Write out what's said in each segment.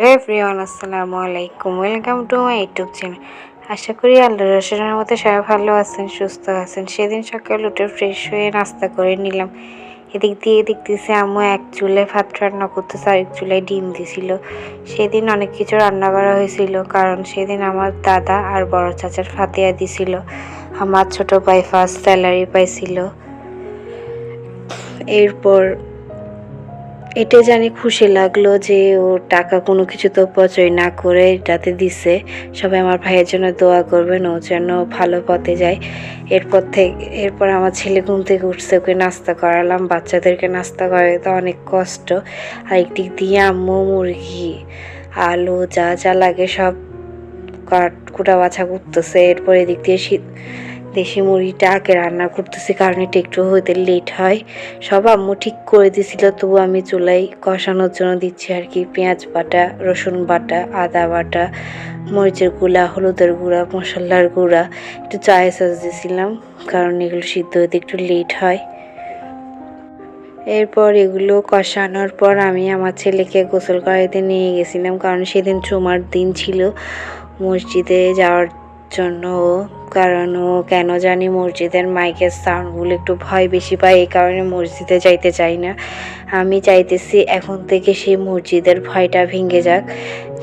Hello everyone, আসসালামু আলাইকুম। Welcome to my YouTube channel আশা করি আল্লাহ রসুনের মতো সবাই ভালো আছেন, সুস্থ আছেন। সেদিন সকাল উঠে ফ্রেশ হয়ে নাস্তা করে নিলাম। এদিক দিয়ে দেখতেছি আম্মু এক চুলে ভাত রান্না আর এক চুলায় ডিম দিছিল। সেদিন অনেক কিছু রান্না করা হয়েছিল, কারণ সেদিন আমার দাদা আর বড় চাচার ফাতিয়া দিছিল। আমার ছোট ভাই ফার্স্ট স্যালারি পাইছিল। এরপর এটা জানি খুশি লাগল যে ও টাকা কোনো কিছু তো অপচয় না করে এটাতে দিছে। সবাই আমার ভাইয়ের জন্য দোয়া করবেন, ও যেন ভালো পথে যায়। এরপর থেকে, এরপর আমার ছেলে ঘুম থেকে উঠছে, ওকে নাস্তা করালাম। বাচ্চাদেরকে নাস্তা করাতে অনেক কষ্ট। আর একদিক দিয়ে আম্মু, মুরগি, আলু যা যা লাগে সব কাট কুটা বাছা করতেছে। এরপর এদিক দিয়ে শীত দেশি মুড়িটা আগে রান্না করতেছি, কারণ এটা একটু হইতে লেট হয়। সব আম্মু ঠিক করে দিছিল, তবু আমি চুলাই কষানোর জন্য দিচ্ছি আর কি, পেঁয়াজ বাটা, রসুন বাটা, আদা বাটা, মরিচের গুঁড়া, হলুদের গুঁড়া, মশলার গুঁড়া, একটু চায়ে সস দিয়েছিলাম কারণ এগুলো সিদ্ধ হতে একটু লেট হয়। এরপর এগুলো কষানোর পর আমি আমার ছেলেকে গোসল করাইতে নিয়ে গেছিলাম, কারণ সেদিন চুমার দিন ছিল। মসজিদে যাওয়ার জন্য, কারণ ও কেন জানি মসজিদের মাইকের সাউন্ডগুলো একটু ভয় বেশি পায়, এই কারণে মসজিদে যাইতে চাই না। আমি চাইতেছি এখন থেকে সেই মসজিদের ভয়টা ভেঙে যাক।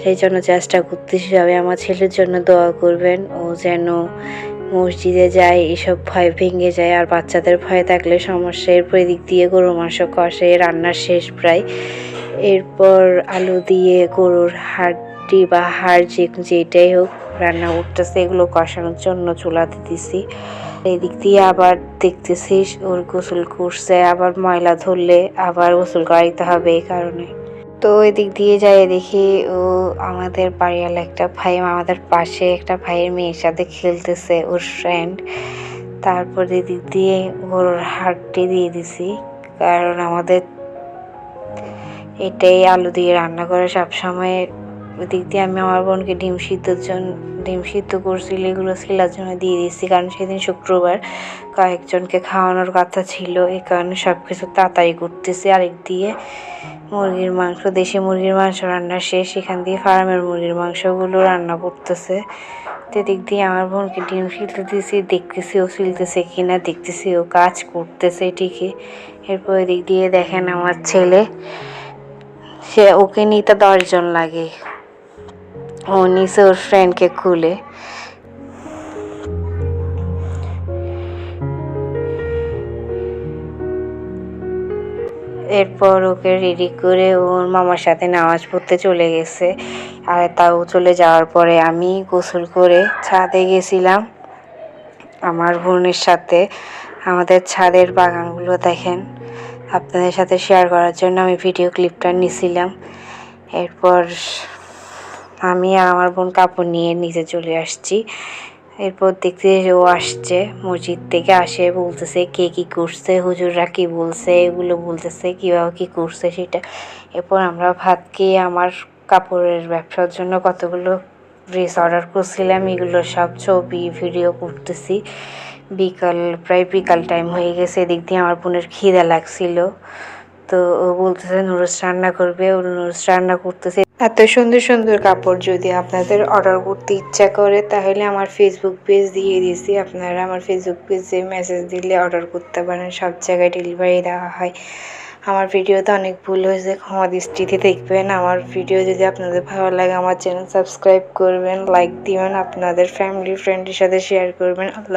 সেই জন্য চেষ্টা করতেছি সবাই আমার ছেলের জন্য দোয়া করবেন, ও যেন মসজিদে যায়, এসব ভয় ভেঙে যায়। আর বাচ্চাদের ভয় থাকলে সমস্যা এরপর এদিক দিয়ে গরু মাংস কষে রান্নার শেষ প্রায়। এরপর আলু দিয়ে গরুর হাড্ডি বা হাড় যে যেটাই হোক, রান্না করতেছে, এগুলো কষানোর জন্য চুলাতে দিছি এদিক দিয়ে আবার দেখতেছিস ওর গোসল করছে, আবার ময়লা ধরলে আবার গোসল করাইতে হবে এই কারণে। তো এদিক দিয়ে যাই দেখি ও আমাদের বাড়িওয়ালা একটা ভাই, আমাদের পাশে একটা ভাইয়ের মেয়ের সাথে খেলতেছে, ওর ফ্রেন্ড তারপর এদিক দিয়ে ওর হাড়টি দিয়ে দিছি, কারণ আমাদের এটাই আলু দিয়ে রান্না করে সবসময় ওদিক দিয়ে আমি আমার বোনকে ডিম সিদ্ধর জন্য ডিম সিদ্ধ করছিল, এগুলো ছেলার জন্য দিয়ে দিয়েছি। কারণ সেদিন শুক্রবার কয়েকজনকে খাওয়ানোর কথা ছিল এই কারণে সব কিছু তাড়াতাড়ি করতেছি আরেক দিয়ে মুরগির মাংস, দেশি মুরগির মাংস রান্না শেষ। এখান দিয়ে ফার্মের মুরগির মাংসগুলো রান্না করতেছে। তো দিক দিয়ে আমার বোনকে ডিম সিলতে দিয়েছি। দেখতেছি ও সিলতেছে কিনা, দেখতেছি ও কাজ করতেছে ঠিকই। এরপর দিক দিয়ে দেখেন আমার ছেলে, সে ওকে নিতে দশজন লাগে। ও নিচে ওর ফ্রেন্ডকে খুলে। এরপর ওকে রেডি করে ওর মামার সাথে নামাজ পড়তে চলে গেছে। আর তাও চলে যাওয়ার পরে আমি গোসল করে ছাদে গেছিলাম। আমার বোনের সাথে। আমাদের ছাদের বাগানগুলো দেখেন। আপনাদের সাথে শেয়ার করার জন্য আমি ভিডিও ক্লিপটা নিছিলাম। এরপর আমি আর আমার বোন কাপড় নিয়ে নিচে চলে আসছি। এরপর দেখতে ও আসছে, মসজিদ থেকে আসে, বলতেছে কে কি করছে, হুজুররা কি বলছে, এগুলো বলতেছে, কীভাবে কি করছে সেটা। এরপর আমরা ভাত খেয়ে আমার কাপড়ের ব্যবসার জন্য কতগুলো ড্রেস অর্ডার করছিলাম, এগুলো সব ছবি, ভিডিও করতেছি। বিকাল, প্রায় বিকাল টাইম হয়ে গেছে, এদিক দিয়ে আমার বোনের খিদে লাগছিল। তো ও বলতেছে নুরুস রান্না করবে। ও নুরুস রান্না করতেছে। এত সুন্দর সুন্দর কাপড় যদি আপনাদের অর্ডার করতে ইচ্ছা করে, তাহলে আমার ফেসবুক পেজ দিয়ে দিয়েছি। আপনারা আমার ফেসবুক পেজে মেসেজ দিলে অর্ডার করতে পারেন। সব জায়গায় ডেলিভারি দেওয়া হয়। আমার ভিডিওতে অনেক ভুল হয়েছে, ক্ষমা দৃষ্টিতে দেখবেন। আমার ভিডিও যদি আপনাদের ভালো লাগে, আমার চ্যানেল সাবস্ক্রাইব করবেন লাইক দিবেন, আপনাদের ফ্যামিলি ফ্রেন্ডের সাথে শেয়ার করবেন। আল্লাহ